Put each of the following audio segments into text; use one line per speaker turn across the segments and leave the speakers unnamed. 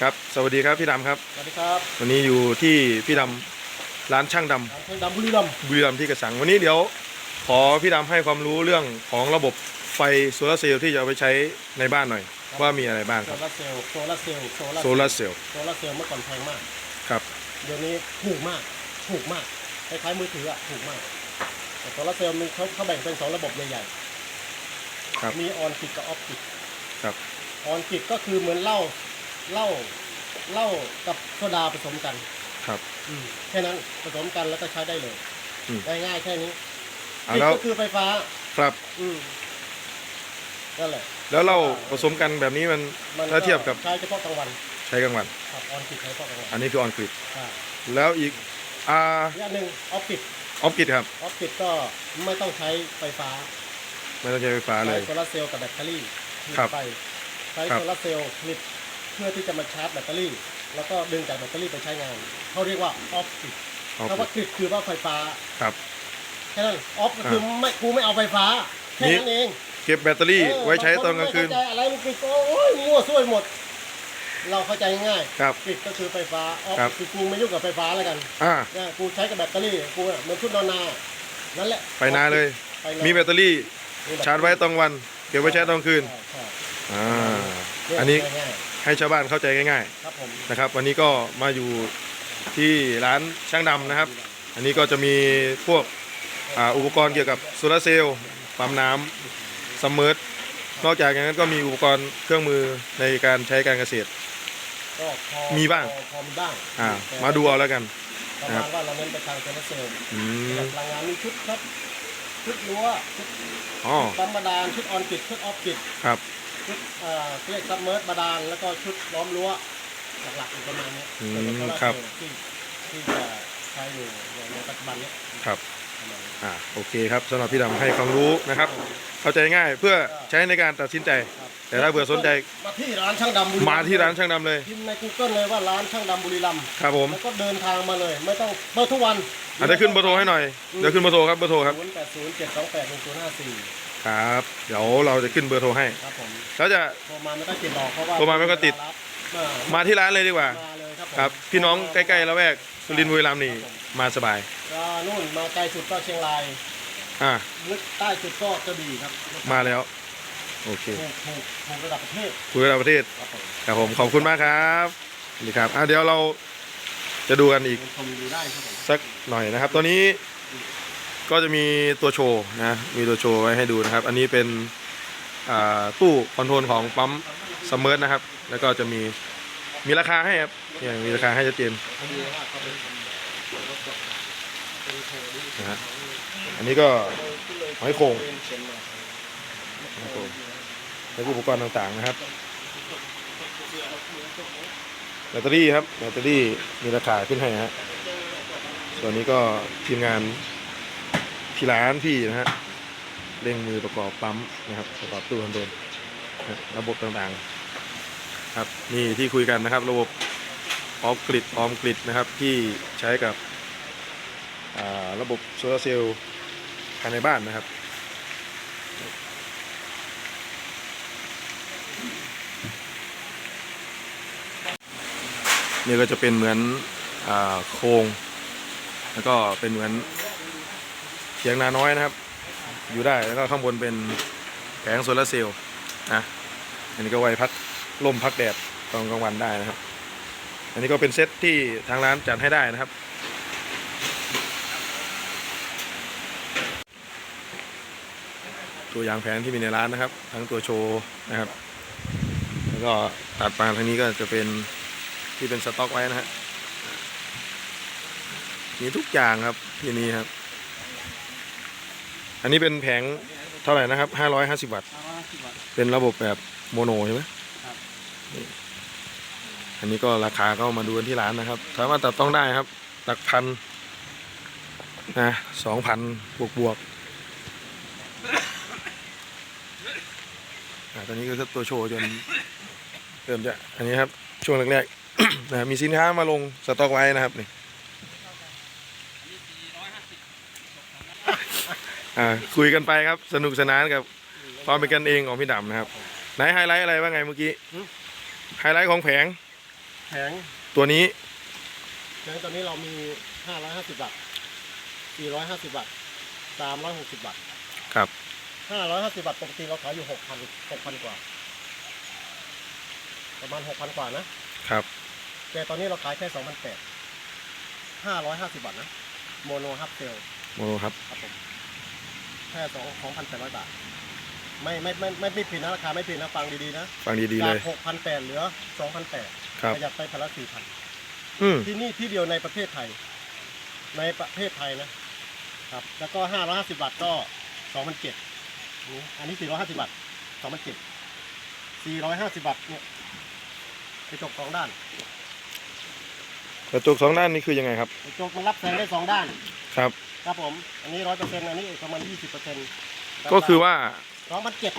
ครับ สวัสดีครับพี่ดำครับ
สวัสดีครับ
วันนี้อยู่ที่พี่ดำร้านช่างดำ
ทางเพลงดำบุรีรัมย์
บุรีรัมย์ที่กระสัง วันนี้เดี๋ยวขอพี่ดำให้ความรู้เรื่องของระบบไฟโซลาร์เซลล์ที่จะเอาไปใช้ในบ้านหน่อย ว่ามีอะไรบ้าง
โซ
ครับ
ลาร์เซลล์ โซลาร์เซลล์ โซลาร์
โซลาร์เซลล์
โซลาร์เซลล์เมื่อก่อนแพงมาก
ครับ
เดี๋ยวนี้ถูกมาก ถูกมาก คล้ายๆมือถืออะถูกมาก แต่โซลาร์เซลล์มันเขาเขาแบ่งเป็นสองระบบใหญ่
ครับ
ๆมีออนกิดกับออฟกิด
ครับ
ออนกิดก็คือเหมือนเหล้า เหล้าเหล้ากับโซดาผสมกัน
ครับ
อืมแค่นั้นผสมกันแล้วก็ใช้ได้เลย
อืม
ง่ายๆแค่นี้
เอา
กิด
แล้ว
ก็คือไฟฟ้า
ครับ
อืมนั่นแหละ
แล้วเราผสมกันแบบนี้มัน
มัน
ถ้าเทียบกับ
ใช้เฉพาะกลางวัน
ใช้กลางวัน
ครับออนกิดใช้เฉพาะกลางวัน
อันนี้คือออนกริด
ใช่
แล้วอีกอ่า
อีกอันหนึ่งออฟฟิศ
ออฟกริดครับ
ออฟฟิศก็ไม่ต้องใช้ไฟฟ้า
ไม่ต้องใช้ไฟฟ้าเล
ใช้
ย
โซลาร์เซลล์กับแบตเตอรี่ผลิต
ครับ
ไฟใช้
ครับ
โซลาร์เซลล์ผลิตเพื่อที่จะมาชาร์จแบตเตอรี่ แล้วก็ดึงจากแบตเตอรี่ไปใช้งานเขาเรียกว่าออฟฟิศ
ออฟ
คำว่าก
ริด
ริดคือว่าไฟฟ้า
ครับ
แค่นั้นออฟก็คือไม่กูไม่เอาไฟฟ้าแค่นั้นเอง
เก็บแบตเตอรี่
เออ
ไว้ใช้ตอนกลางคืน
บคนไม่เข้าใจอะไรมันคือโอ้ยมั่วซั่วหมด เราเข้าใจง่าย
ครับ
กริดก็คือไฟฟ้าออฟ
ครับ
คือกูไม่ยุ่งกับไฟฟ้าแล้วกัน
อ่า
เนี่ยกูใช้กับแบตเตอรี่กูอะเหมือนชุดนอนนานั่นแหละ
ไปนาเลย
ไปเลย
มีแบตเตอรี่
มีแบต
ชาร์จไว้ตอนวัน เก็บไว้ใช้ตอนกลางคืน
ใช่ใช่
อ่า
เย
อันนี้
ง่าย
ให้ชาวบ้านเข้าใจง่าย
ๆครับผม
ๆนะครับ วันนี้ก็มาอยู่ที่ร้านช่างดำนะครับ อันนี้ก็จะมีพวกอ่าอุปกรณ์เกี่ยวกับโซลาร์เซลล์ปั๊มน้ำซัมเมอร์นอกจากนั้นก็มีอุปกรณ์เครื่องมือในการใช้การเกษตร
ก็พอ
มีบ้าง
พอพอมีบ้าง
อ่า
แต่
มาดูเอาแล้วกัน
ประ
ครั
มา
บ
ณว่าเราเน้นไปทางโซลาร์เซลล์
อืม
พลังงานมีชุดครับ ชุดรั้วชุด
อ๋อ
ปั๊มบาดาลชุดออนกิดชุดออฟกิด
ครับ
ชุดเอ่อเรียกซับเมอร์บาดาลแล้วก็ชุดล้อมรั้วหลักๆอยู่ประมาณนี้
อืม
เป็นโซลาร์
ครับ
เซลล์ที่ที่จะใช้อยู่ในปัจจุบันเนี้
ครับ
ประมาณนี้
อ่าโอเคครับสำหรับพี่ดำให้ความรู้นะครับ เข้าใจง่ายเพื่อใช้ในการตัดสินใจ
ครับ
แต่ถ้าเผื่อสนใจ
มาที่ร้านช่างดำบุรี
มาที่ร้านช่างดำเลย
พิมพ์ใน Google เลยว่าร้านช่างดำบุรีรัมย์
ครับผม
แล้วก็เดินทางมาเลย ไม่ต้องเปิดทุกวัน
อาจจะเดี๋ยวขึ้นเบอร์โทรให้หน่อยเดี๋ยวขึ้นเบอร์โทรครับเบอร์โทรครับ
ศูนย์แปดศูนย์เจ็ดสองแปดหนึ่งศูนย์ห้าสี่
ครับ เดี๋ยวเราจะขึ้นเบอร์โทรให้
ครับผม
แล้วจะ
โทรมาไม่ต้องติดหรอกเพราะว่า
โทรมาไม่ต้องติด
รับมา
มาที่ร้านเลยดีกว่า
มาเลยครับผม
ครับ พี่น้องใกล้ๆละแวกสุรินทร์บุรีรัมย์นี่มาสบาย
ก็นู่นมาไกลสุดก็เชียงราย
อ่า
ลึกใต้สุดก็กระบี่ครับ
มาแล้ว โอเค
ถูกถูกถูกระดับประเทศ
คุยระดับประเทศ
ครับผม
ครับผมขอบคุณมากครับนี่ครับอะเดี๋ยวเราจะดูกันอีก
ชมดูได้ครับผม
สักหน่อยนะครับตัวนี้ ก็จะมีตัวโชว์นะ มีตัวโชว์ไว้ให้ดูนะครับ อันนี้เป็นตู้คอนโทรลของปั๊มซัมเมอร์นะครับ แล้วก็จะมีมีราคาให้ครับเนี่ยมีราคาให้ชัดเจนนะฮะอันนี้ก็หอยโข่งหอยโข่งแล้วก็อุปกรณ์ต่างๆนะครับแบตเตอรี่ครับแบตเตอรี่มีราคาขึ้นให้นะฮะส่วนนี้ก็ทีมงาน ที่ร้านพี่นะฮะเร่งมือประกอบปั๊มนะครับ ประกอบตู้คอนโทรลนระบบต่างๆ ครับนี่ที่คุยกันนะครับ ระบบออฟกริดออมกริดนะครับที่ใช้กับระบบโซลาร์เซลล์ภายในบ้านนะครับนี่ก็จะเป็นเหมือนอโครง แล้วก็เป็นเหมือน เถียงนาน้อยนะครับ อยู่ได้แล้วก็ข้างบนเป็นแผงโซลาร์เซลล์นะอันนี้ก็ไว้พักลมพักแดดตอนกลางวันได้นะครับ อันนี้ก็เป็นเซตที่ทางร้านจัดให้ได้นะครับ ตัวอย่างแผงที่มีในร้านนะครับ ทั้งตัวโชว์นะครับ แล้วก็ตัดมาทางนี้ก็จะเป็นที่เป็นสต็อกไว้นะฮะมีทุกอย่างครับที่นี่ครับ อันนี้เป็นแผงเท่าไหร่นะครับ550วัตต์ เป็นระบบแบบโมโนใช่ไหม
ครับ
นี่อันนี้ก็ราคาก็มาดูกันที่ร้านนะครับ สามารถตัดต้องได้ครับหลักพันนะสองพันบวกบวกอ่าตอนนี้ก็ตัวโชว์จนเริ่มจะ อันนี้ครับ ช่วงแรกๆ นะมีสินค้ามาลงสต็อกไว้นะครับนี่ อ่าคุยกันไปครับ สนุกสนานกับความเป็นกันเองของพี่ดำนะครับ ไหนไฮไลท์อะไรว่าไงเมื่อกี้ไฮไลท์ของแผง
แผง
ตัวนี้
แผงตอนนี้เรามี 550วัตต์450วัตต์360วัตต์
ครับ
550วัตต์ปกติเราขายอยู่6,000 6,000กว่า ประมาณ6,000กว่านะ
ครับ
แต่ตอนนี้เราขายแค่2,800 550วัตต์นะ โมโนฮับเซล
โมโนครับ
ครับผม แค่2 2,800บาท ไม่ไม่ไม่ไม่ไม่ผิดนะราคาไม่ผิดนะฟังดีๆนะ
ฟังดีๆ
จา
เล
ก
ย
6,800เหลือ2,800
ครับ
ประหยัดไปพันละ4,000
อืม
ที่นี่ที่เดียวในประเทศไทย ในประเทศไทยนะครับ แล้วก็550วัตต์ก็2,007อันนี้450วัตต์2,007 450วัตต์เนี่ยกระจกสองด้าน
กระจกสองด้านนี่คือยังไงครับ
กระจกมันรับแสงได้สองด้าน
ครับ
ครับผม อันนี้ร้อยเปอร์เซ็นต์อันนี้ประมาณยี่สิบเปอร์เซ็นต์
ก็คือว่า
สองพันเจ็ด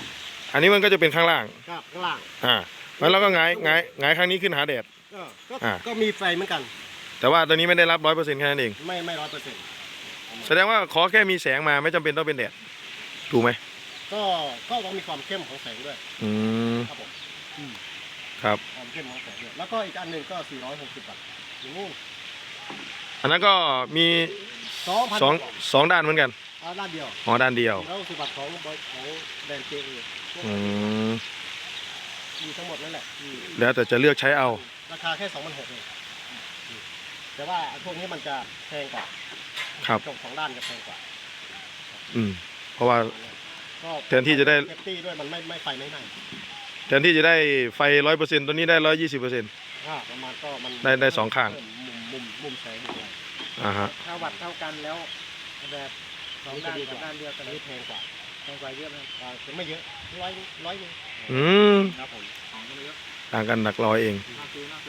อันนี้มันก็จะเป็นข้างล่าง
ครับข้างล่าง
อ่าแล้วเราก็หงายหงายหงายข้างนี้ขึ้นหาแดด
ก็ก็
อ่า
ก็มีไฟเหมือนกัน
แต่ว่าตัวนี้ไม่ได้รับร้อยเปอร์เซ็นต์แค่นั้นเอง
ไม่ไม่ร้อยเปอร์เซ็นต์
แสดงว่าขอแค่มีแสงมาไม่จำเป็นต้องเป็นแดดถูกไหม
ก็ก็ต้องมีความเข้มของแสงด้วย
อืม
ครับผมอืม
ครับ
ความเข้มของแสงด้วยแล้วก็อีกอันหนึ่งก็ 460วัตต์อยู่นู่น
อันนั้นก็มี
2,000
สองสองด้านเหมือนกัน
อ่าด้านเดียว
อ๋อด้านเดียว
460วัตต์ของบริของแบรนด์ JA
อืม
มีทั้งหมดนั่นแหละอืม
แล้วแต่จะเลือกใช้เอา
ราคาแค่2,600เองอืมแต่ว่าพวกนี้มันจะแพงกว่า
ครับ
จบสองด้านจะแพงกว่า
อืม เพราะว่า
ก็
แทนที่จะได้
เซฟตี้ด้วยมันไม่ไม่ไฟไม่ไหม้
แทนที่จะได้ไฟร้อยเปอร์เซ็นต์ตัวนี้ได้ร้อยยี่สิบเปอร์เซ็นต์
อ่าประมาณก็มัน
ได้ได้สองข้าง
เพิ่มมุมมุมมุมแสงมุม อะไร
อ่าฮะ
ถ้าวัดเท่ากันแล้วแบบสองด้าน
นี่
กับ
จะ
ด้านเดียวกัน
อันนี้แพงกว่า
แพงกว่าเยอะไหม
อ่าจะไม่เยอะร้อยร้อยหนึง
อืม
ครับผม
ของก็ไม่เยอะ
ต่างกันหลักร้อยเอง
ห้าซื้อนะ